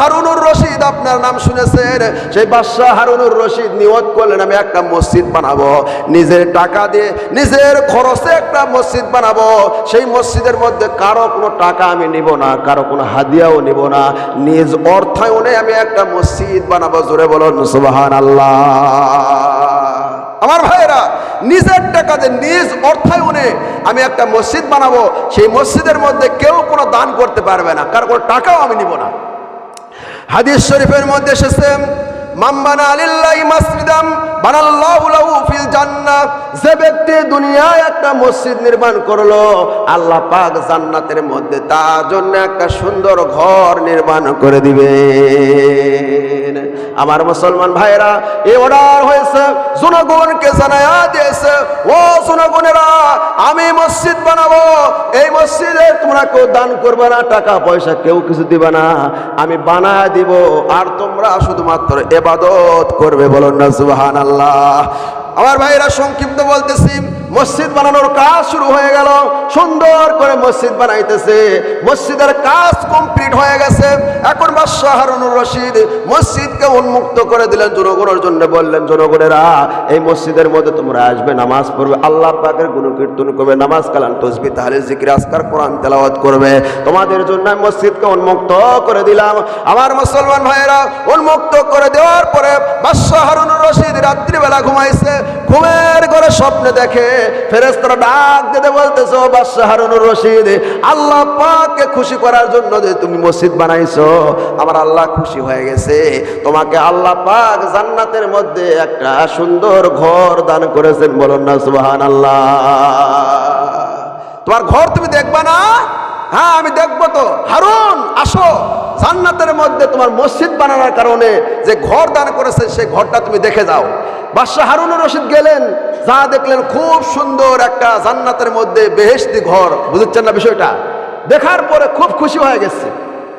হারুনুর রশিদ আপনার নাম শুনেছেন? সেই বাদশাহ হারুনুর রশিদ নিয়ত করলেন, আমি একটা মসজিদ বানাবো। নিজের টাকা দিয়ে নিজের খরচে একটা মসজিদ বানাবো। সেই মসজিদের মধ্যে কারও কোনো টাকা আমি নিব না, কারও কোনো হাদিয়াও নিব না। নিজ অর্থায়নে আমি একটা মসজিদ বানাবো, জোরে বলুন সুবাহান আল্লাহ আমার ভাইয়েরা, নিজের টাকাতে নিজ অর্থায়নে আমি একটা মসজিদ বানাবো। সেই মসজিদের মধ্যে কেউ কোনো দান করতে পারবে না, কার কোনো টাকাও আমি নিব না। হাদিস শরীফের মধ্যে এসেছে আলিল্লাহ দুনিয়ায় একটা মসজিদ নির্মাণ করল, আল্লাহ জান্নাতের মধ্যে তার জন্য একটা সুন্দর ঘর নির্মাণ করে দিবেন আমার মুসলমান ভাইরা এ অর্ডার হয়েছে, জনগণকে জানায়া দিয়েছে। ও জনগণেরা, আমি মসজিদ বানাবো। এই মসজিদে তোমরা কেউ দান করবে না, টাকা পয়সা কেউ কিছু দিবে না। আমি বানায় দিব, আর তোমরা শুধুমাত্র এবাদত করবে বলো না সুবাহান আল্লাহ আমার ভাইরা সংক্ষিপ্ত বলতেছি, মসজিদ বানানোর কাজ শুরু হয়ে গেল। সুন্দর করে মসজিদ বানাইতেছে। মসজিদের কাজ কমপ্লিট হয়ে গেছে। এখন বাদশাহ হারুনুর রশিদ মসজিদকে উন্মুক্ত করে দিলেন জনগণের জন্য। বললেন, জনগণেরা, এই মসজিদের মধ্যে তোমরা আসবে, নামাজ পড়বে। আল্লাহ পাকের গুণকীর্তন করবে, নামাজ কালাম, তসবি তাহলে জিকির আসকার কোরআন তেলাওয়াত করবে। তোমাদের জন্য আমি মসজিদকে উন্মুক্ত করে দিলাম। আমার মুসলমান ভাইয়েরা, উন্মুক্ত করে দেওয়ার পরে বাদশাহ রশিদ রাত্রিবেলা ঘুমাইছে, ঘুমের ঘরে স্বপ্নে দেখে ফেরেস্তারা ডাক দিতে বলতেছো বাদশাহ হারুনুর রশিদ, আল্লাহ পাককে খুশি করার জন্য যে তুমি মসজিদ বানাইছো, আমার আল্লাহ খুশি হয়ে গেছে। তোমাকে আল্লাহ পাক জান্নাতের মধ্যে একটা সুন্দর ঘর দান করেছেন। বলুন না সুবাহান আল্লাহ তোমার ঘর তুমি দেখবা না? হ্যাঁ আমি দেখব তো। হারুন, আসো। জান্নাতের মধ্যে তোমার মসজিদ বানানোর কারণে যে ঘর দান করেছে, সেই ঘরটা তুমি দেখে যাও। বাদশাহ হারুনুর রশিদ গেলেন, যা দেখলেন খুব সুন্দর একটা জান্নাতের মধ্যে বেহেশতি ঘর। বুঝছেন না বিষয়টা? দেখার পরে খুব খুশি হয়ে গেছে।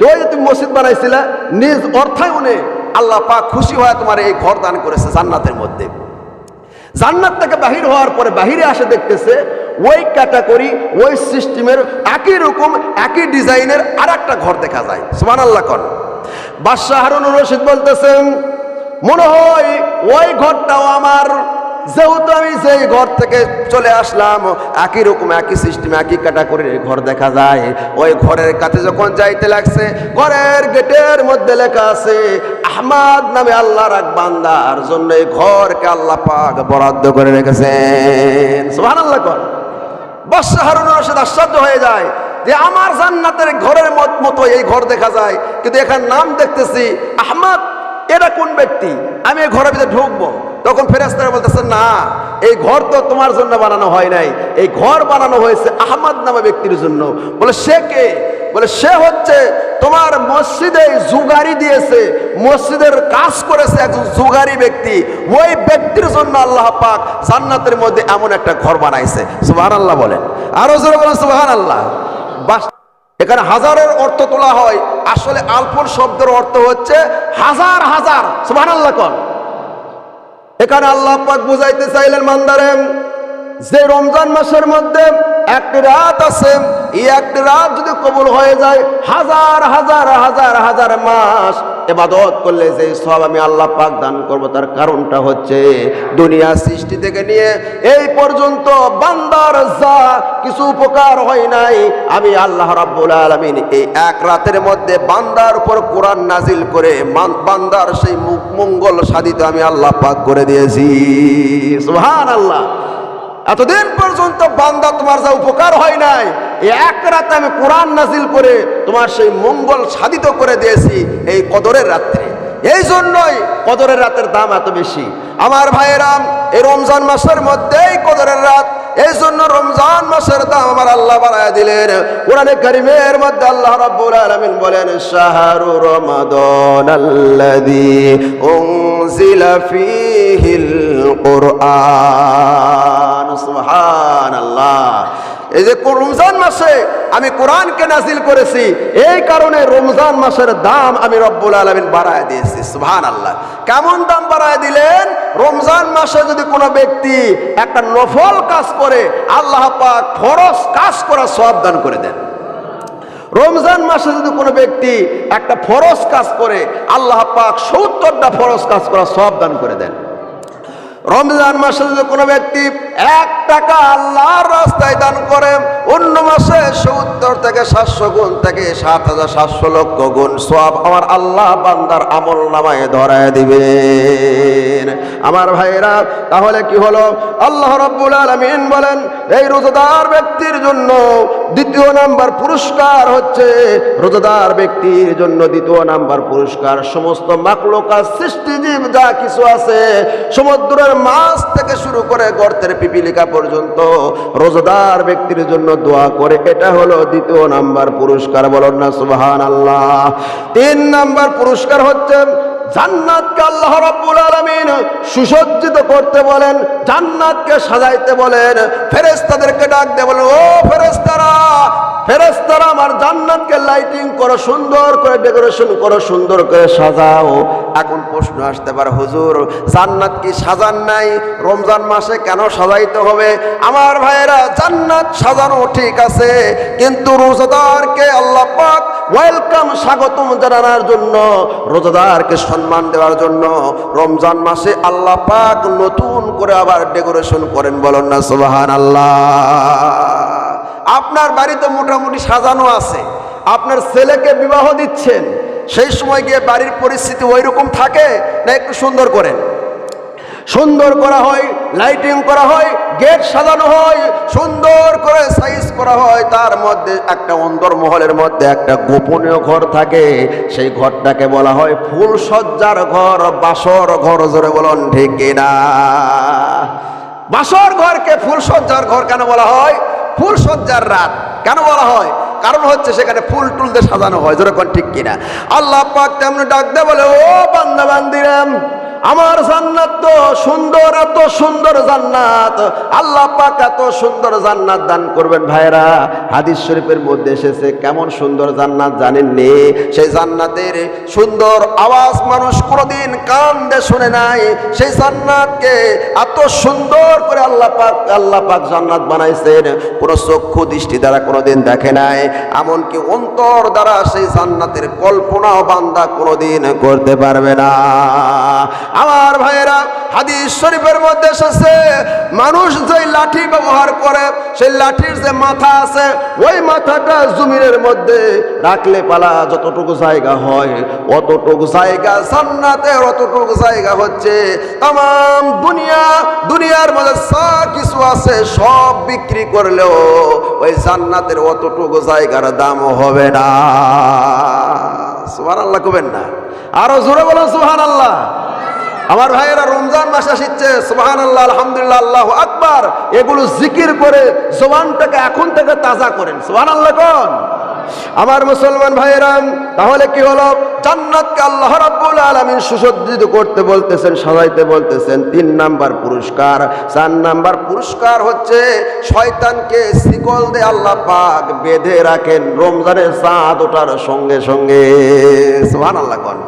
ওই যে তুমি মসজিদ বানাইছিলে, নিজ অর্থায়নে আল্লাহ পাক খুশি হয়ে তোমার এই ঘর দান করেছে জান্নাতের মধ্যে। জান্নাত থেকে বাহির হওয়ার পরে বাহিরে আসে দেখতেছে ওই ক্যাটাগরি, ওই সিস্টেমের একই রকম, একই ডিজাইনের আর একটা ঘর দেখা যায়। সুমান আল্লাহ কর বাদশাহ হারুনুর রশিদ বলতেছেন, মনে হয় ওই ঘরটাও আমার যেহেতু আমি সেই ঘর থেকে চলে আসলাম, একই রকম, একই সিস্টেম একই ক্যাটাগরির ঘর দেখা যায়। ওই ঘরের কাছে যখন যাইতে লাগছে, ঘরের গেটের মধ্যে লেখা আছে, আহমাদ নামে আল্লাহ এক বান্দার জন্য এই ঘরকে আল্লাহ পাক বরাদ্দ করে রেখেছেন। সুবহানাল্লাহ কর। বর্ষা হারুন রশিদ আশ্চর্য হয়ে যায় যে আমার জান্নাতের ঘরের মত- মতো এই ঘর দেখা যায়। কিন্তু এখানে নাম দেখতেছি, আহমদ, এটা কোন ব্যক্তি? আমি এই ঘরের ভিতরে ঢুকবো। তখন ফেরেস্তারা বলতেছে, না, এই ঘর তো তোমার জন্য বানানো হয় নাই। এই ঘর বানানো হয়েছে আহমদ নামে ব্যক্তির জন্য। বলে, সে কে? বলে, সে হচ্ছে তোমার মসজিদে জুগারি দিয়েছে, মসজিদের কাজ করেছে একজন জুগারি ব্যক্তি। ওই ব্যক্তির জন্য আল্লাহ পাক জান্নাতের মধ্যে এমন একটা ঘর বানাইছে। সুবহান আল্লাহ বলেন। আরও জোরে বলেন সুবহান আল্লাহ এখানে হাজারের অর্থ তোলা হয়। আসলে আলফর শব্দের অর্থ হচ্ছে হাজার হাজার। সুবহান আল্লাহ কন। এখানে আল্লাহ পাক বুঝাইতে চাইলেন মান্দারেম যে রমজান মাসের মধ্যে একটি রাত আছে, এই একটি রাত যদি কবুল হয়ে যায়, হাজার হাজার হাজার হাজার মাস এবাদত করলে যে সব আমি আল্লাহ পাক দান করব, তার কারণটা হচ্ছে দুনিয়া সৃষ্টি থেকে নিয়ে এই পর্যন্ত বান্দার যা কিছু উপকার হয় নাই, আমি আল্লাহ রাব্বুল আলামিন এই এক রাতের মধ্যে বান্দার উপর কোরআন নাজিল করে বান্দার সেই মঙ্গল সাধিত আমি আল্লাহ পাক করে দিয়েছি। সুবহান আল্লাহ এতদিন পর্যন্ত বান্দা তোমার যা উপকার হয় নাই এক রাতে আমি কোরআন নাজিল করে তোমার সেই মঙ্গল সাধিত করে দিয়েছি এই কদরের রাত্রে। এই জন্যই কদরের রাতের দাম এত বেশি। আমার ভাইয়েরাম এই রমজান মাসের মধ্যেই কদরের রাত এই জন্য রমজান মাসের দাম আমার আল্লাহ বাড়ায় দিলেন। কোরআনে কারিমের মধ্যে আল্লাহ রাব্বুল আলামিন বলেন, শাহরু রমাদান আল্লাযী উনজিলা ফীহিল কুরআন। সুবহানাল্লাহ। এই যে রমজান মাসে আমি কোরআনকে নাজিল করেছি। এই কারণে রমজান মাসের দাম আমি রব্বুল আলমিন বাড়ায় দিয়েছি। সুহান আল্লাহ কেমন দাম বাড়ায় দিলেন? রমজান মাসে যদি কোনো ব্যক্তি একটা নফল কাজ করে, আল্লাহ পাক ফরজ কাজ করা সব দান করে দেন। রমজান মাসে যদি কোনো ব্যক্তি একটা ফরজ কাজ করে, আল্লাহ পাক সত্তরটা ফরজ কাজ করা সব দান করে দেন। রমজান মাসে যদি কোনো ব্যক্তি এক টাকা আল্লাহর রাস্তায় দান করে অন্য মাসে সত্তর থেকে সাতশো গুণ থেকে সাত হাজার সাতশো লক্ষ গুণ সব আমার আল্লাহ বান্দার আমল নামায় ধরায় দিবেন। আমার ভাইরা তাহলে কি হলো? আল্লাহ রব্বুল আলমিন বলেন, এই রোজাদার ব্যক্তির জন্য দ্বিতীয় নাম্বার পুরস্কার হচ্ছে রোজাদার ব্যক্তির জন্য দ্বিতীয় নাম্বার পুরস্কার। সমস্ত মাকলোকা সৃষ্টিজীব যা কিছু আছে, সমুদ্রের মাছ থেকে শুরু করে গর্তের পিপিলিকা পর্যন্ত রোজাদার ব্যক্তির জন্য দোয়া করে, এটা হলো দ্বিতীয় নাম্বার পুরস্কার, বলুন না সুবহান আল্লাহ তিন নাম্বার পুরস্কার হচ্ছে, জান্নাতকে আল্লাহ সুসজ্জিত করতে বলেন, জান্নাতকে সাজাইতে বলেন, ফেরেশতাদেরকে ডাক বলেন, ও ফেরেশতারা ফেরেশতারা আমার জান্নাতকে লাইটিং করো, সুন্দর করে ডেকোরেশন করো, সুন্দর করে সাজাও। এখন প্রশ্ন আসতে পারে, হুজুর, জান্নাত কি সাজান নাই? রমজান মাসে কেন সাজাইতে হবে? আমার ভাইয়েরা, জান্নাত সাজানো ঠিক আছে, কিন্তু রোজাদারকে আল্লাহ পাক ওয়েলকাম স্বাগতম জানানোর জন্য, রোজাদারকে সম্মান দেওয়ার জন্য রমজান মাসে আল্লাহ পাক নতুন করে আবার ডেকোরেশন করেন বলেন না সুবাহান আল্লাহ আপনার বাড়িতে মোটামুটি সাজানো আছে। আপনার ছেলেকে বিবাহ দিচ্ছেন। সেই সময় গিয়ে বাড়ির পরিস্থিতি ওই রকম থাকে না একটু সুন্দর করেন সুন্দর করা হয় লাইটিং করা হয় গেট সাজানো হয়, সুন্দর করে সাইজ করা হয়। তার মধ্যে একটা অন্দরমহলের মধ্যে একটা গোপনীয় ঘর থাকে। সেই ঘরটাকে বলা হয় ফুল সজ্জার ঘর বাসর ঘর, জোরে বলুন ঠিক না বাসর ঘরকে ফুল সজ্জার ঘর কেন বলা হয়? ফুল সজ্জার রাত। কেন বলা হয়? কারণ হচ্ছে সেখানে ফুল টুল দিয়ে সাজানো হয়। যেরকম ঠিক কিনা? আল্লাহ পাক তেমনি ডাক দে বলে, ও বান্দা বান্দিরাম আমার জান্নাত তো সুন্দর, এত সুন্দর জান্নাত। আল্লাহ পাক এত সুন্দর জান্নাত দান করবেন ভাইরা হাদিস শরীফের মধ্যে এসেছে, কেমন সুন্দর জান্নাত জানেননি? সেই জান্নাতের সুন্দর আওয়াজ মানুষ কোনোদিন কান দিয়ে শুনে নাই। সেই জান্নাতকে এত সুন্দর করে আল্লাহ পাক আল্লাহ পাক জান্নাত বানাইছেন। কোনো চক্ষু দৃষ্টি দ্বারা কোনোদিন দেখে নাই। এমনকি অন্তর দ্বারা সেই জান্নাতের কল্পনাও বান্দা কোনোদিন করতে পারবে না। আমার ভাইয়েরা, হাদিস শরীফের মধ্যে এসেছে, মানুষ যে লাঠি ব্যবহার করে, সেই লাঠির যে মাথা আছে, ওই মাথাটা জমিনের মধ্যে রাখলে পালা যতটুকু জায়গা হয়, অতটুকু জায়গা জান্নাতের অতটুকু জায়গা হচ্ছে তাম দুনিয়া, দুনিয়ার মধ্যে যা কিছু আছে সব বিক্রি করলেও ওই জান্নাতের অতটুকু জায়গার দাম হবে না। সুহান আল্লাহ কবেন না? আরও জোরে বলো সুহান আল্লাহ আমার ভাইয়েরা রমজান মাস আসছে সোহান আল্লাহ আলহামদুলিল্লাহ, আল্লাহ আকবার। এগুলো জিকির করে জোয়ানটাকে এখন থেকে তাজা করেন। সোহান আল্লাহ কোন? আমার মুসলমান ভাইয়েরাম, তাহলে কি হলো? জান্নাতকে আল্লাহ রাব্বুল আলামিন সুসজ্জিত করতে বলতেছেন, সাজাইতে বলতেছেন, তিন নাম্বার পুরস্কার। চার নাম্বার পুরস্কার হচ্ছে, শয়তানকে শিকল দিয়ে আল্লাহ পাক বেঁধে রাখেন রমজানের চাঁদ ওঠার সঙ্গে সঙ্গে। সুবহানাল্লাহ কোন।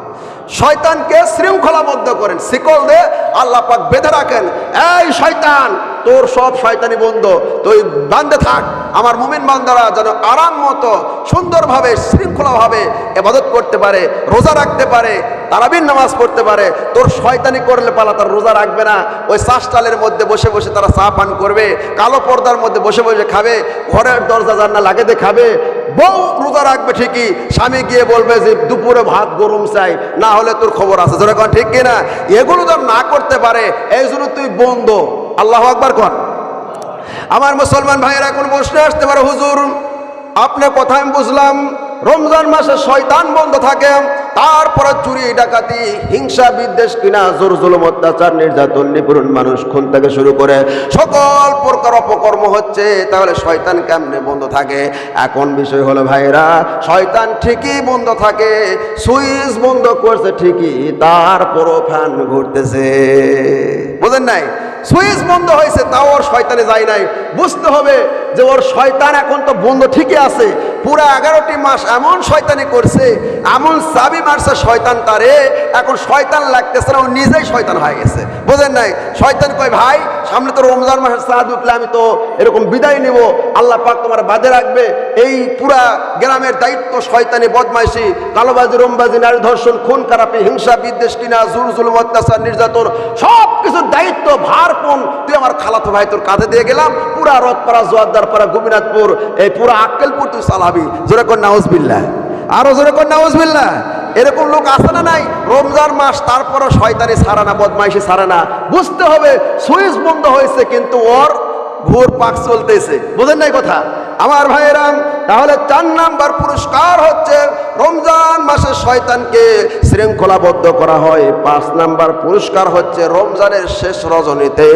শয়তানকে শৃঙ্খলাবদ্ধ করেন, শিকল দিয়ে আল্লাহ পাক বেঁধে রাখেন, এই শয়তান তোর সব শয়তানি বন্ধ, তুই বান্ধে থাক। আমার মুমিন বান্দারা যেন আরাম মতো, সুন্দরভাবে, শৃঙ্খলাভাবে এবাদত করতে পারে, রোজা রাখতে পারে তারাবিন নামাজ পড়তে পারে। তোর শয়তানি করলে পালা, তার রোজা রাখবে না। ওই চাষটালের মধ্যে বসে বসে তারা চা পান করবে, কালো পর্দার মধ্যে বসে বসে খাবে, ঘরের দরজা জান্না লাগাতে খাবে বউ রোজা রাখবে ঠিকই, স্বামী গিয়ে বলবে যে দুপুরে ভাত গরম চাই, না হলে তোর খবর আছে। যেরকম ঠিক কিনা? এগুলো তো না করতে পারে, এই জন্য তুই বন্ধ। আল্লাহ আকবার কর আমার মুসলমান ভাইয়েরা এখন বসে আসতে পারে? হুজুর আপনার কথা আমি বুঝলাম। রমজান মাসে শয়তান বন্ধ থাকে, তারপরে চুরি, ডাকাতি, হিংসা, বিদ্বেষ কিনা জোর, জুলুম, অত্যাচার, নির্যাতন নিপুণ মানুষ খুন থেকে শুরু করে সকল প্রকার অপকর্ম হচ্ছে, তাহলে শয়তান কেমনে বন্ধ থাকে? এখন বিষয় হলো ভাইরা শয়তান ঠিকই বন্ধ থাকে, সুইচ বন্ধ করছে ঠিকই, তারপরও ফ্যান ঘুরতেছে। বোঝেন নাই? সুইচ বন্ধ হয়েছে, তাও ওর শয়তানে যায় নাই। বুঝতে হবে যে ওর শয়তান এখন তো বন্ধ ঠিকই আছে পুরো এগারোটি মাস এমন শয়তানি করছে এমন চাবি মারছে শয়তান তারে, এখন শয়তান লাগতেছে না, ও নিজেই শয়তান হয়ে গেছে। বোঝেন নাই? শয়তান কয়, ভাই, সামনে তো রমজান মাসের সাদ উঠলে আমি তো এরকম বিদায় নিব। আল্লাহ পাক তোমার বাদে রাখবে। এই পুরা গ্রামের দায়িত্ব শয়তানি, বদমাইশি কালোবাজি রমবাজি, নারী ধর্ষণ, খুন, খারাপি, হিংসা, বিদ্বেষ কিনা জুল জুলুম, অত্যাচার, নির্যাতন সব কিছুর দায়িত্ব ভার কোন? তুই আমার খালাতো ভাই তোর কাঁধে দিয়ে গেলাম, পুরা রথপাড়া, জোয়ারদারপাড়া, গোপীনাথপুর, এই পুরা আক্কেলপুর তুই চালাবি। জোরে কর, নাউজবিল্লাহ। আরও যেরকম কর, নাউজবিল্লাহ। এরকম লোক আছে না নাই? রমজান মাস, তারপরও শয়তানি সারা না, বদমাইশি সারা না। বুঝতে হবে, সুইচ বন্ধ হয়েছে, কিন্তু ওর ঘোর পাক চলতেছে। বোঝেন নাই কথা? আমার ভাইয়েরাম তাহলে চার নাম্বার পুরস্কার হচ্ছে রমজান মাসে শয়তানকে শৃঙ্খলাবদ্ধ করা হয়। পাঁচ নাম্বার পুরস্কার হচ্ছে রমজানের শেষ রজনীতে।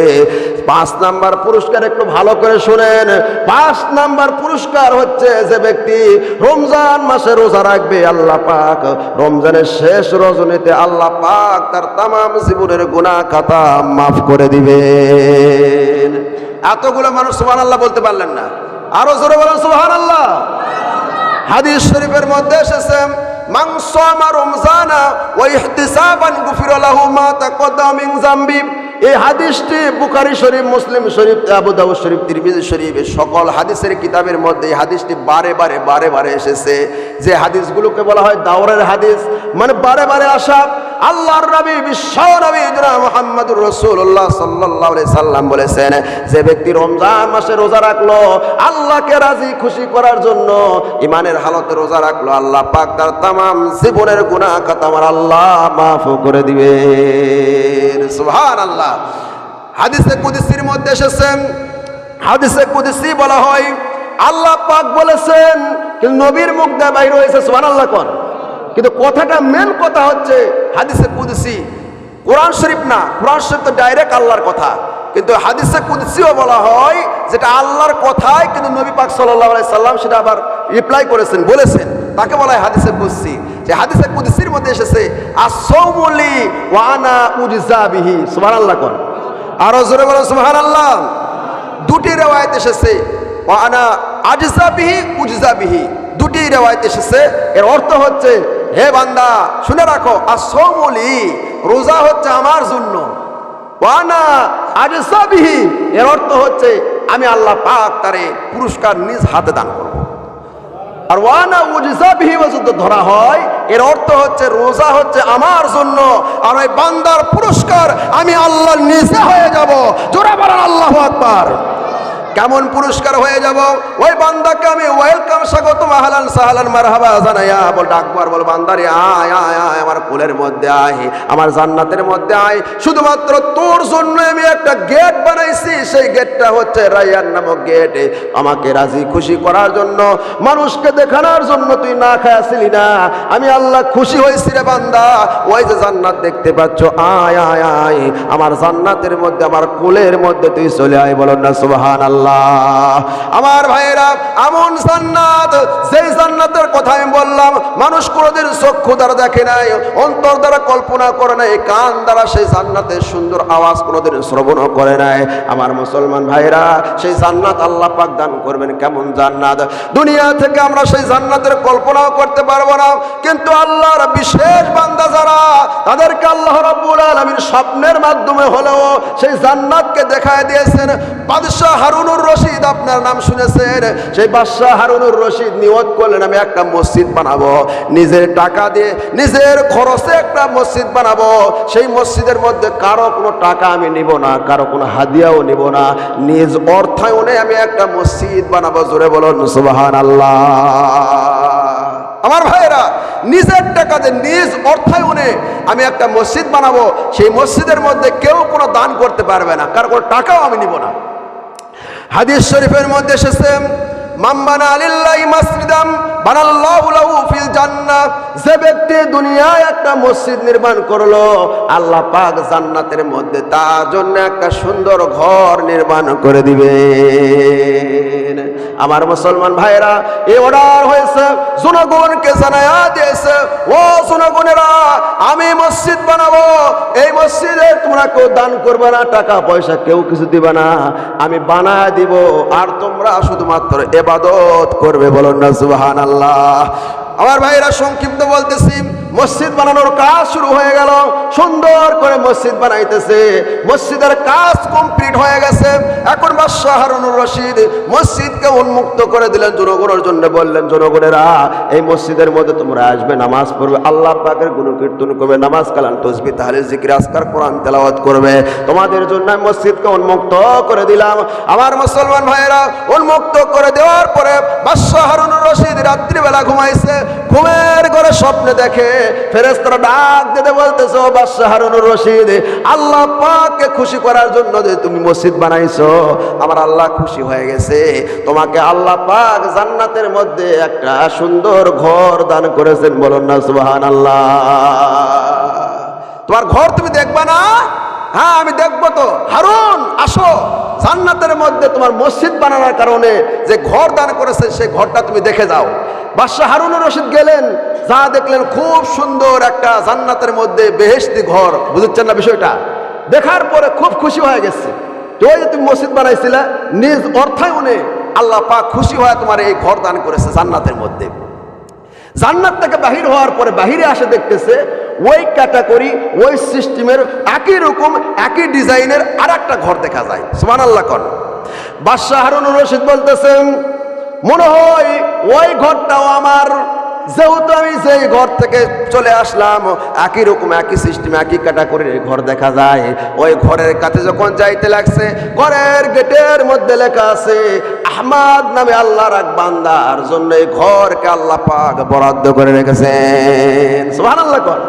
পাঁচ নাম্বার পুরস্কার একটু ভালো করে শুনেন। পাঁচ নাম্বার পুরস্কার হচ্ছে যে ব্যক্তি রমজান মাসে রোজা রাখবে আল্লাহ পাক। রমজানের শেষ রজনীতে আল্লাহ পাক তার তাম জীবনের গুণা খাতা মাফ করে দিবেন। এতগুলো মানুষ সুবাহ আল্লাহ বলতে পারলেন না। আরও জোরে বলেন সুহান আল্লাহ হাদিস শরীফের মধ্যে এসেছে মাংস আমার রমজানা ওই ইহতিসাবান গুফির আল্লাহ মা তাকদ্দাম মিন জামবি। এই হাদিসটি বুখারী শরীফ, মুসলিম শরীফ, আবু দাউদ শরীফ, তিরমিজি শরীফ সকল হাদিসের কিতাবের মধ্যে এই হাদিসটি বারে বারে বারে বারে এসেছে। যে হাদিসগুলোকে বলা হয় দাওরের হাদিস মানে বারে বারে আসা। আল্লাহর নবী, বিশ্ব নবী মুহাম্মদুর রাসূলুল্লাহ সাল্লাল্লাহু আলাইহি সাল্লাম বলেছেন, যে ব্যক্তি রমজান মাসে রোজা রাখল, আল্লাহকে রাজি, খুশি করার জন্য ইমানের হালতে রোজা রাখল, আল্লাহ পাক তার তামাম জীবনের গুনাহ খাতা আমার আল্লাহ মাফ করে দিবেন। সুবহানাল্লাহ। হাদিসে কুদসির মধ্যে এসেছেন। হাদিসে কুদসি বলা হয়, আল্লাহ পাক বলেছেন কিন্তু নবীর মুখ দেয় বাইর হয়েছে, সুবহানাল্লাহ কোন কিন্তু কথাটা মেন কথা হচ্ছে হাদিসে কুদসি। কোরআন শরীফ না, কোরআন শরীফ তো ডাইরেক্ট আল্লাহর কথা। কিন্তু হাদিসে কুদসিও বলা হয়, যেটা আল্লাহর কথাই কিন্তু নবী পাক আলাইহি সাল্লাম সেটা আবার রিপ্লাই করেছেন, বলেছেন। তাকে বলা হয় হাদিসে কুদসি। যে হাদিসে কুদসির মধ্যে এসেছে আসৌমুলি ওয়ানা উজজা বিহি সুবহানাল্লাহ কোন। আরও জোরে বলো সুবহানাল্লাহ। দুটি রেওয়ায়ত এসেছে ওয়ানা আজজা বিহি উজজা বিহি দুটি রেওয়ায়ত এসেছে। এর অর্থ হচ্ছে, হে বান্দা, শুনে রাখো আসৌমলি রোজা হচ্ছে আমার জন্য। ওয়ানা আজসাবিহি এর অর্থ হচ্ছে, আমি আল্লাহ পাক তারে পুরস্কার নিজ হাতে দান করব। আর ওয়ানা উজসাবিহি যদি ধরা হয়। এর অর্থ হচ্ছে রোজা হচ্ছে আমার জন্য। আর ওই বান্দার পুরস্কার আমি আল্লাহ নিজে হয়ে যাব। জোরে বলেন আল্লাহ আকবার। কেমন পুরস্কার হয়ে যাব? ওই বান্দাকে আমি ওয়েলকাম স্বাগত মাহালান সাহালান, মারহাবা, জানাইয়া বল ডাকবার বল, বান্দারে, আয় আয় আয়, আমার কোলের মধ্যে আয়, আমার জান্নাতের মধ্যে আয়। শুধুমাত্র তোর জন্য আমি একটা গেট বানাইছি, সেই গেটটা হচ্ছে রাইয়ান নামক গেট আমাকে রাজি খুশি করার জন্য, মানুষকে দেখানোর জন্য তুই না খায়াছিলি না। আমি আল্লাহ খুশি হয়েছি রে বান্দা। ওই যে জান্নাত দেখতে পাচ্ছ, আয় আয় আয়। আমার জান্নাতের মধ্যে, আমার কুলের মধ্যে তুই চলে আয় বলো না সুবহান আল্লাহ আমার ভাইয়েরা, এমন সেই কথা আমি বললাম, মানুষ কোনোদিন চক্ষু দ্বারা দেখে নাই, অন্তর দ্বারা কল্পনা করে নাই, কান দ্বারা সেই সুন্দর আওয়াজ কোনোদিন করে নাই। আমার মুসলমান ভাইরা সেই আল্লাহ পাক দান করবেন, কেমন জান্নাত? দুনিয়া থেকে আমরা সেই জান্নাতের কল্পনাও করতে পারব না, কিন্তু আল্লাহর বিশেষ বান্দা যারা, তাদেরকে আল্লাহ রাব্বুল আলামিন স্বপ্নের মাধ্যমে হলেও সেই জান্নাতকে দেখায় দিয়েছেন। বাদশাহ হারুনুর রশিদ, আপনার নাম শুনেছেন? সেই বাদশাহ হারুনুর রশিদ নিয়ত করলেন, আমি একটা মসজিদ বানাবো। নিজের টাকা দিয়ে, নিজের খরচে একটা মসজিদ বানাবো। সেই মসজিদের মধ্যে কারও কোনো টাকা আমি নিব না, কারও কোনো হাদিয়াও নিব না। নিজ অর্থায়নে আমি একটা মসজিদ বানাবো, জোরে বলুন সুবাহান আল্লাহ আমার ভাইয়েরা, নিজের টাকাতে নিজ অর্থায়নে আমি একটা মসজিদ বানাবো। সেই মসজিদের মধ্যে কেউ কোনো দান করতে পারবে না, কারও কোনো টাকাও আমি নিব না। হাদিস শরীফের মধ্যে এসেছে মাম্বানা আলিল্লাহ লাহু যে ব্যক্তি দুনিয়ায় একটা মসজিদ নির্মাণ করল, আল্লাহ পাক জান্নাতের মধ্যে তার জন্য একটা সুন্দর ঘর নির্মাণ করে দিবেন। আমার মুসলমান ভাইরা এই অর্ডার হয়েছে, জনগণকে জানায়া দিয়েছে, ও জনগণেরা, আমি মসজিদ বানাবো, এই মসজিদে তোমরা কেউ দান করবে না, টাকা পয়সা কেউ কিছু দিবে না, আমি বানায় দিব, আর তোমরা শুধুমাত্র এবাদত করবে বলো না সুবহান আল্লাহ। আমার ভাইরা সংক্ষিপ্ত বলতেছি। মসজিদ বানানোর কাজ শুরু হয়ে গেল। সুন্দর করে মসজিদ বানাইতেছে। মসজিদের কাজ কমপ্লিট হয়ে গেছে। এখন বাদশাহ হারুনুর রশিদ মসজিদকে উন্মুক্ত করে দিলেন জনগণের জন্য। বললেন, জনগণেরা, এই মসজিদের মধ্যে তোমরা আসবে, নামাজ পড়বে। আল্লাহ পাকের গুণকীর্তন করবে, নামাজ কালাম, তসবি তাহলে জিকির আসকার কোরআন তেলাওয়াত করবে। তোমাদের জন্য আমি মসজিদকে উন্মুক্ত করে দিলাম। আমার মুসলমান ভাইয়েরা, উন্মুক্ত করে দেওয়ার পরে বাদশাহ হারুনুর রশিদ রাত্রিবেলা ঘুমাইছে। ঘুমের ঘরে স্বপ্নে দেখে ডাক দিতে রশিদ, আল্লাহ পাককে খুশি করার জন্য যে তুমি মসজিদ বানাইছো, আমার আল্লাহ খুশি হয়ে গেছে। তোমাকে আল্লাহ পাক জান্নাতের মধ্যে একটা সুন্দর ঘর দান করেছেন। বলুন না সুবহান তোমার ঘর তুমি দেখবা না? হ্যাঁ আমি দেখব তো। হারুন, আসো। জান্নাতের মধ্যে তোমার মসজিদ বানানোর কারণে যে ঘর দান করেছে সেই ঘরটা তুমি দেখে যাও। বাদশাহ হারুন রশিদ গেলেন, যা দেখলেন খুব সুন্দর একটা জান্নাতের মধ্যে বেহেশতি ঘর। বুঝছেন না বিষয়টা? দেখার পরে খুব খুশি হয়ে গেছে। তো যে তুমি মসজিদ বানাইছিলে, নিজ অর্থায়নে আল্লাহ পাক খুশি হয়ে তোমার এই ঘর দান করেছে জান্নাতের মধ্যে। জান্নাত থেকে বাহির হওয়ার পরে বাহিরে আসে দেখতেছে, ওই ক্যাটাগরি, ওই সিস্টেমের একই রকম, একই ডিজাইনের আর একটা ঘর দেখা যায়। সুমান আল্লাহ কন। বাদশাহ হারুন রশিদ বলতেছেন মনে হয় ওই ঘরটাও আমার। যেহেতু আমি সেই ঘর থেকে চলে আসলাম, একই রকম, একই সিস্টেম একই ক্যাটাগরির ঘর দেখা যায়। ওই ঘরের কাছে যখন যাইতে লাগছে, ঘরের গেটের মধ্যে লেখা আছে, আহমাদ নামে আল্লাহর এক বান্দার জন্য এই ঘরকে আল্লাহ পাক বরাদ্দ করে রেখেছেন। সুহান আল্লাহ কর।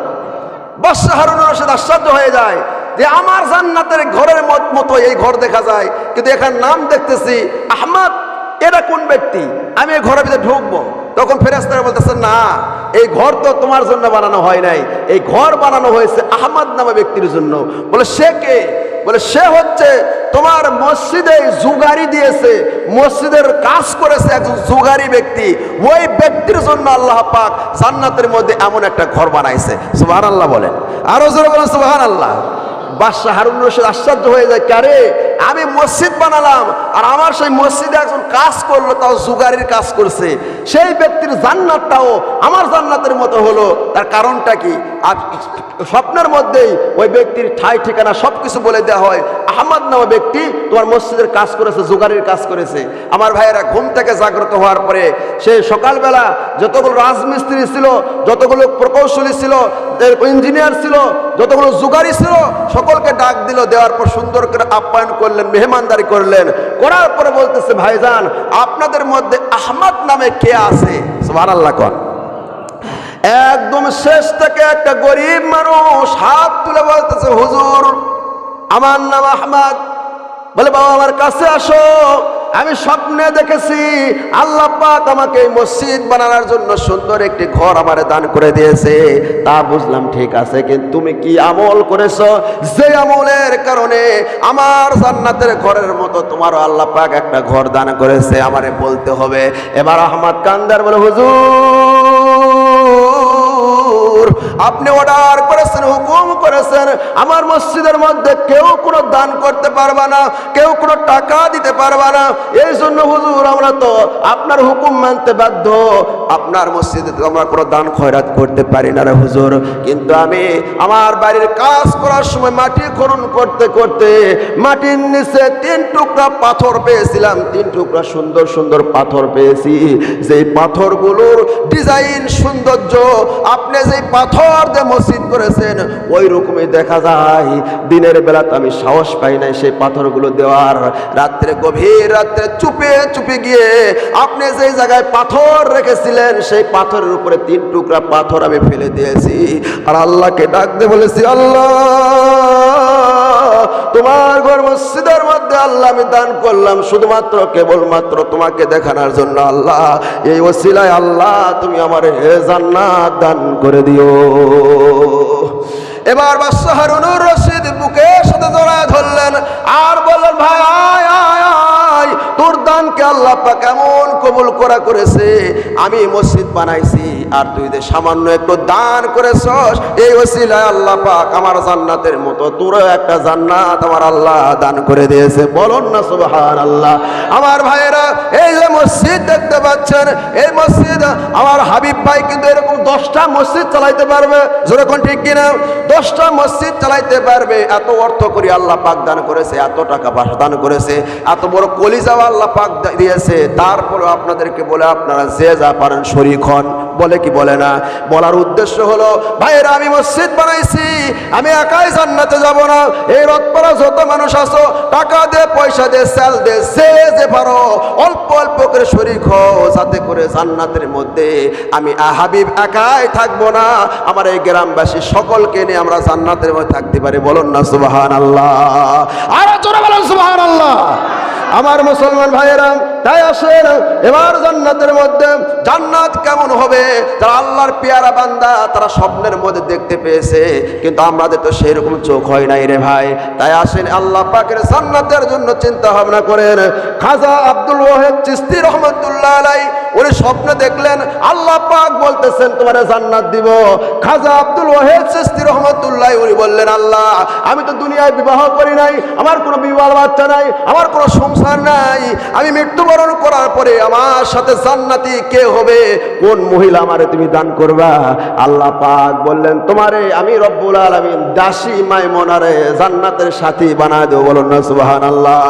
বাদশাহ হারুন রশিদ আশ্চর্য হয়ে যায় যে আমার জান্নাতের ঘরের মত মতো এই ঘর দেখা যায়। কিন্তু এখানে নাম দেখতেছি আহমদ এরা কোন ব্যক্তি? আমি এই ঘরের ভিতরে ঢুকবো। তখন ফেরেস্তারা বলতেছে, না, এই ঘর তো তোমার জন্য বানানো হয় নাই। এই ঘর বানানো হয়েছে আহমদ নামা ব্যক্তির জন্য। বলে, সে কে? বলে, সে হচ্ছে তোমার মসজিদে জুগারি দিয়েছে, মসজিদের কাজ করেছে একজন জুগারি ব্যক্তি। ওই ব্যক্তির জন্য আল্লাহ পাক জান্নাতের মধ্যে এমন একটা ঘর বানাইছে। সুবাহান আল্লাহ বলেন। আরও জোরে বলেন সুবাহান আল্লাহ বাদশাহ হারুন রশিদ আশ্চর্য হয়ে যায় কারে আমি মসজিদ বানালাম, আর আমার সেই মসজিদে একজন কাজ করল, তাও জুগারির কাজ করছে। সেই ব্যক্তির জান্নাতটাও আমার জান্নাতের মতো হলো। তার কারণটা কি? আর স্বপ্নের মধ্যেই ওই ব্যক্তির ঠাই ঠিকানা সব কিছু বলে দেওয়া হয়। আহমদ নামে ব্যক্তি তোমার মসজিদের কাজ করেছে, জুগারির কাজ করেছে। আমার ভাইয়েরা ঘুম থেকে জাগ্রত হওয়ার পরে সে সকালবেলা যতগুলো রাজমিস্ত্রি ছিল, যতগুলো প্রকৌশলী ছিল ইঞ্জিনিয়ার ছিল, যতগুলো জুগারি ছিল, সকলকে ডাক দিল, দেওয়ার পর সুন্দর করে আপ্যায়ন করলেন, মেহমানদারি করলেন। করার পরে বলতেছে, ভাইজান, আপনাদের মধ্যে আহমদ নামে কে আছে? সুবহানাল্লাহ কন। একদম শেষ থেকে একটা গরিব মানুষ হাত তুলে বলতেছে, হুজুর, আমার নাম আহমদ। বলে, বাবা, আমার কাছে আসো। আমি স্বপ্নে দেখেছি আল্লাহ পাক আমাকে মসজিদ বানানোর জন্য সুন্দর একটি ঘর আমারে দান করে দিয়েছে। তা বুঝলাম ঠিক আছে, কিন্তু তুমি কি আমল করেছ? যে আমলের কারণে আমার জান্নাতের ঘরের মতো তোমারও আল্লাহ পাক একটা ঘর দান করেছে, আমারে বলতে হবে। এবার আহমদ কান্দার বলে, হুজুর আপনি অর্ডার করেছেন, হুকুম করেছেন, আমার মসজিদের মধ্যে কেউ কোনো দান করতে পারবে না, কেউ কোনো টাকা দিতে পারবে না, এই জন্য হুজুর আমরা তো আপনার হুকুম মানতে বাধ্য। আপনার মসজিদে তো আমরা কোনো দান খয়রাত করতে পারি না রে হুজুর। কিন্তু আমি আমার বাড়ির কাজ করার সময় মাটি খনন করতে করতে মাটির নিচে তিন টুকরা পাথর পেয়েছিলাম, তিন টুকরা সুন্দর সুন্দর পাথর পেয়েছি। যেই পাথরগুলোর ডিজাইন সৌন্দর্য, আপনি যেই পাথর দিয়ে মসজিদ করেছেন ওই রকমই দেখা যায়। দিনের বেলা তো আমি সাহস পাই নাই সেই পাথরগুলো দেওয়ার। রাত্রে গভীর রাত্রে চুপে চুপে গিয়ে আপনি যেই জায়গায় পাথর রেখেছিলেন, সেই পাথরের উপরে তিন টুকরা পাথর আমি ফেলে দিয়েছি। আর আল্লাহকে ডাক দিয়ে বলেছি, আল্লাহ তোমার ঘর মসজিদের মধ্যে আল্লাহ আমি দান করলাম, শুধুমাত্র কেবলমাত্র তোমাকে দেখানোর জন্য আল্লাহ। এই ওসিলায় আল্লাহ, তুমি আমার এ জান্নাত দান করে দিও। এবার বাদশাহ হারুনুর রশিদ বুকের সাথে জড়ায় ধরলেন, আর বললেন, ভাই, আয় আয় আয়, তোর দানকে আল্লাহ পাক কেমন কবুল করা করেছে, আমি মসজিদ বানাইছি। আর তুই যে সামান্য একটু দান করেছস, এই ওসিলায় আল্লাহ পাক আমার জান্নাতের মতো, তোরও একটা জান্নাত আমার আল্লাহ দান করে দিয়েছে। বলুন না সুবহান আল্লাহ আমার ভাইয়েরা, এই যে মসজিদ দেখতে পাচ্ছেন, এই মসজিদ আমার হাবিব ভাই কিন্তু এরকম দশটা মসজিদ চালাইতে পারবে। যেরকম ঠিক কিনা? দশটা মসজিদ চালাইতে পারবে। এত অর্থ করি আল্লাহ পাক দান করেছে, এত টাকা পয়সা দান করেছে, এত বড় কলিজাও আল্লাহ পাক দিয়েছে। তারপরে আপনাদেরকে বলে আপনারা যে যা পারেন শরিক হন। বলে কি বলে না? বলার উদ্দেশ্য হলো, ভাইয়েরা, আমি মসজিদ বানাইছি, আমি একাই জান্নাতে যাব না। এই রথপাড়া যত মানুষ আসো টাকা দে, পয়সা দে সেল দে, যে যে পারো, অল্প অল্প করে শরিক হও, যাতে করে জান্নাতের মধ্যে আমি হাবিব একাই থাকব না। আমার এই গ্রামবাসী সকলকে নিয়ে আমরা জান্নাতের মধ্যে থাকতে পারি। বলুন না সুবাহান আল্লাহ আরও জোরে বলুন সুবাহান আল্লাহ আমার মুসলমান ভাইয়েরা তাই আসেন, এবার জান্নাতের মধ্যে জান্নাত কেমন হবে? যারা আল্লাহর পেয়ারা বান্দা, তারা স্বপ্নের মধ্যে দেখতে পেয়েছে, কিন্তু আমাদের তো সেই রকম চোখ হয় নাই রে ভাই। তাই আসেন, আল্লাহ পাকের জান্নাতের জন্য চিন্তা ভাবনা করেন। খাজা আব্দুল ওয়াহেদ চিস্তি রহমতুল্লাহ আলাই উনি স্বপ্নে দেখলেন, আল্লাহ পাক বলতেছেন, তোমার জান্নাত দিব। খাজা আব্দুল ওয়াহেদ চিস্তি রহমতুল্লাহ, উনি বললেন, আল্লাহ, আমি তো দুনিয়ায় বিবাহ করি নাই, আমার কোনো বিবাহ বাচ্চা নাই, আমার কোনো সংসার নাই, আমি মৃত্যুবরণ করার পরে আমার সাথে জান্নাতি কে হবে? কোন মহিলা আমারে তুমি দান করবা? আল্লাহ পাক বললেন, তোমারে আমি রব্বুল আলামিন দাসী মাইমনারে জান্নাতের সাথী বানায় দেবো। বলুন না, সুবহানাল্লাহ।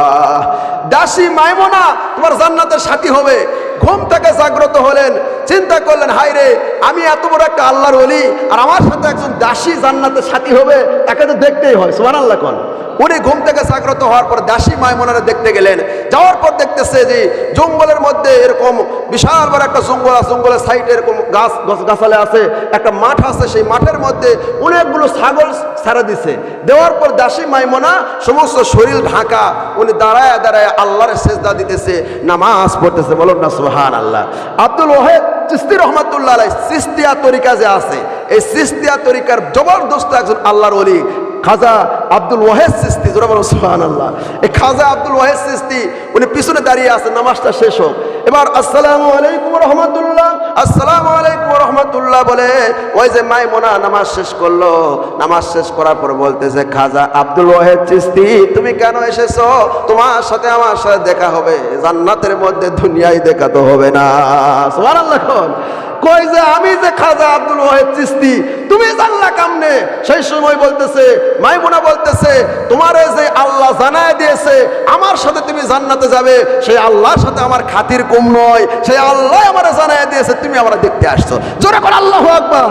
দাসী মাইমনা, তোমার জান্নাতের সাথী হবে। ঘুম থেকে জাগ্রত হলেন, চিন্তা করলেন হাই রে, আমি এত বড় একটা আল্লাহর অলি আর আমার সাথে একজন দাসী জান্নাতের সাথী হবে? একে তো দেখতেই হয় সুমান আল্লাহ কন। উনি ঘুম থেকে জাগ্রত হওয়ার পর দাসী মাইমনারে দেখতে গেলেন। যাওয়ার পর দেখতেছে যে জঙ্গলের মধ্যে এরকম বিশাল বড় একটা জঙ্গল আছে, জঙ্গলের সাইডে এরকম গাছ, গাছ- গাছালে আছে, একটা মাঠ আছে, সেই মাঠের মধ্যে অনেকগুলো ছাগল ছাড়া দিছে। দেওয়ার পর দাসী মাইমনা সমস্ত শরীর ঢাকা, উনি দাঁড়ায় দাঁড়ায় আল্লাহর সেজদা দিতেছে, নামাজ পড়তেছে। বলুন না সুহান আল্লাহ আব্দুল ওহেদ চিস্তি রহমতুল্লাহ সিস্তিয়া তরিকা যে আছে, এই সিস্তিয়া তরিকার জবরদস্ত একজন আল্লাহর অলি খাজা আব্দুল ওয়াহেদ সিস্তি, জোরা আল্লাহ এই খাজা আব্দুল ওয়াহেদ সিস্তি, উনি পিছনে দাঁড়িয়ে আছেন নামাজটা শেষ হোক। এবার আসসালামু আলাইকুম রহমতুল্লাহ, আসসালামু আলাইকুম রহমতুল্লাহ বলে, ওই যে মাইমোনা নামাজ শেষ করল, নামাজ শেষ করার পর বলতেছে, খাজা আব্দুল ওয়াহেদ চিস্তি তুমি কেন এসেছ? তোমার সাথে আমার সাথে দেখা হবে, জান্নাতের মধ্যে দুনিয়ায় দেখা তো হবে না। সুবহানাল্লাহ কই যে, আমি যে খাজা আব্দুল ওয়াহেদ চিস্তি তুমি জানলা কামনে? সেই সময় বলতেছে, মাইমুনা বলতেছে, তোমার এই যে আল্লাহ জানায় দিয়েছে, আমার সাথে জান্নাতে যাবে, সেই আল্লাহর সাথে আমার খাতির কম নয়, সেই আল্লাহ আমার জানাই দিয়েছে, তুমি আমার দেখতে আসছো। জোরে করে আল্লাহ আকবার।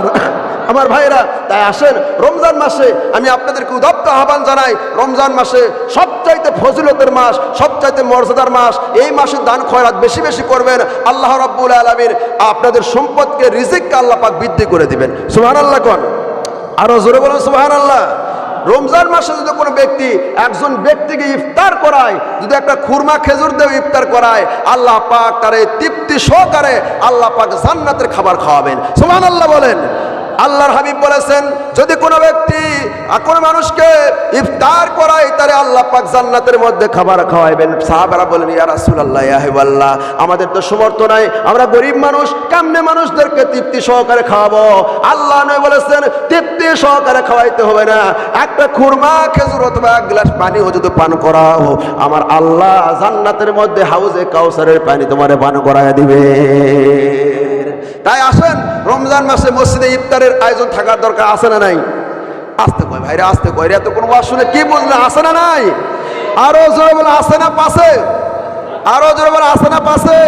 আমার ভাইরা তাই আসেন, রমজান মাসে আমি আপনাদেরকে উদপ্ত আহ্বান জানাই, রমজান মাসে সবচাইতে ফজিলতের মাস, সবচাইতে মর্যাদার মাস, এই মাসে দান খয়রাত বেশি বেশি করবেন, আল্লাহ রাব্বুল আলামিন আপনাদের সম্পদকে, রিজিককে আল্লাহ পাক বৃদ্ধি করে দিবেন। সুহান আল্লাহ কোন। আরও জোরে বলুন সুবহানাল্লাহ। রমজান মাসে যদি কোনো ব্যক্তি একজন ব্যক্তিকে ইফতার করায়, যদি একটা খুরমা খেজুর দেও ইফতার করায়, আল্লাহ পাক তারে তৃপ্তি সহকারে আল্লাহ পাক জান্নাতের খাবার খাওয়াবেন। সুবহানাল্লাহ বলেন। আল্লাহর হাবিব বলেছেন, যদি কোনো ব্যক্তি কোনো মানুষকে ইফতার করায় তারে আল্লাহ পাক জান্নাতের মধ্যে খাবার খাওয়াইবেন। সাহাবারা বলেন ইয়া রাসূলুল্লাহ, ইয়া হাবিবাল্লাহ আমাদের তো সমর্থ নাই, আমরা গরিব মানুষ, কামনে মানুষদেরকে তৃপ্তি সহকারে খাওয়াবো? আল্লাহ নয় বলেছেন, তৃপ্তি সহকারে খাওয়াইতে হবে না, একটা খুরমা, খেজুর অথবা এক গ্লাস পানিও যদি পান করাও, আমার আল্লাহ জান্নাতের মধ্যে হাউজে কাউসারের পানি তোমারে পান করায় দিবে তাই আসেন রমজান মাসে মসজিদে ইফতারের আয়োজন থাকার দরকার আছে না নাই? আসতে কয়, ভাইরা আসতে কয় এত কোনো ওয়াজ শুনে কি বুঝলে আসে না নাই? আরও জোরে বলে আসে না পাশে? আরও জোরে বলে আসে না পাশে?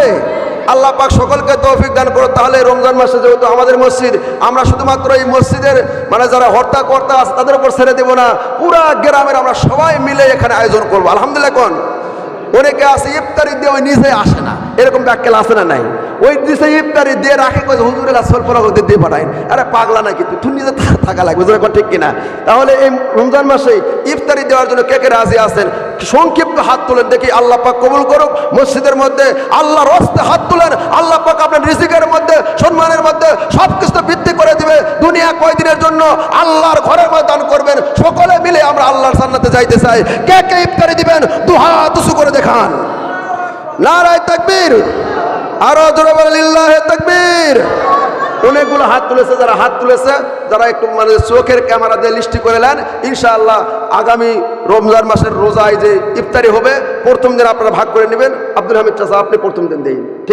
আল্লাহ পাক সকলকে তৌফিক দান করো তাহলে রমজান মাসে যেহেতু আমাদের মসজিদ, আমরা শুধুমাত্র এই মসজিদের মানে যারা হর্তা কর্তা আছে, তাদের উপর ছেড়ে দেবো না। পুরা গ্রামের আমরা সবাই মিলে এখানে আয়োজন করব। আলহামদুলিল্লাহ কোন। অনেকে আছে, ইফতারি দিয়ে ওই নিজে আসে না। এরকম ব্যাককেল আসে না নাই? ওই দিশে ইফতারি দিয়ে রাখে কই হুজুরের আসল পরা ওদের দিয়ে পাঠায়। আরে পাগলা নাকি তুই? তুই নিজে থাকা লাগবে, বুঝলে ঠিক কিনা? তাহলে এই রমজান মাসে ইফতারি দেওয়ার জন্য কে কে রাজি আছেন? সংক্ষিপ্ত হাত তুলেন, দেখি আল্লাহ পাক কবুল করুক। মসজিদের মধ্যে আল্লাহর রস্তে হাত তুলেন, আল্লাহ পাক আপনার রিজিকের মধ্যে, সম্মানের মধ্যে সব কিছু বৃদ্ধি করে দিবে। দুনিয়া কয়দিনের জন্য আল্লাহর ঘরের মধ্যে দান করবেন। সকলে মিলে আমরা আল্লাহর জান্নাতে যাইতে চাই। কে কে ইফতারি দিবেন? দু হাত উঁচু করে দেখান। নারায় তাকবীর। আরও জোরে বলে লিল্লাহে তাকবীর। অনেকগুলো হাত তুলেছে, যারা হাত তুলেছে, যারা একটু মানে চোখের ক্যামেরা দিয়ে লিস্টি করে নেন, ইনশাআল্লাহ আগামী রমজান মাসের রোজায় যে ইফতারি হবে, প্রথম দিন আপনারা ভাগ করে নেবেন। আব্দুল হামিদ চাষা আপনি প্রথম দিন দিন। ঠিক